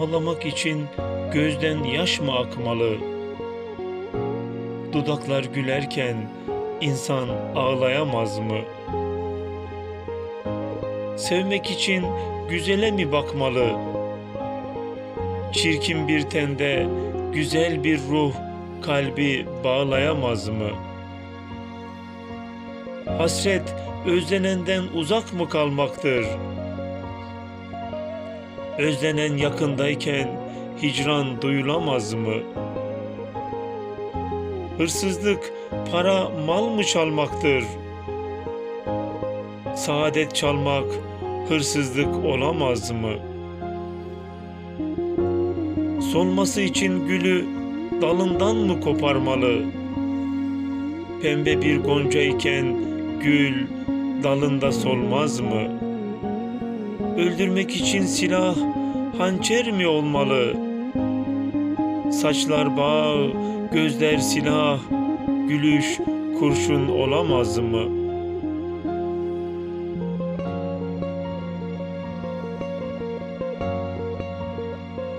Ağlamak için gözden yaş mı akmalı? Dudaklar gülerken insan ağlayamaz mı? Sevmek için güzele mi bakmalı? Çirkin bir tende güzel bir ruh kalbi bağlayamaz mı? Hasret özlenenden uzak mı kalmaktır? Özlenen yakındayken hicran duyulamaz mı? Hırsızlık para mal mı çalmaktır? Saadet çalmak hırsızlık olamaz mı? Solması için gülü dalından mı koparmalı? Pembe bir gonca iken gül dalında solmaz mı? Öldürmek için silah hançer mi olmalı? Saçlar bağ, gözler silah, gülüş kurşun olamaz mı?''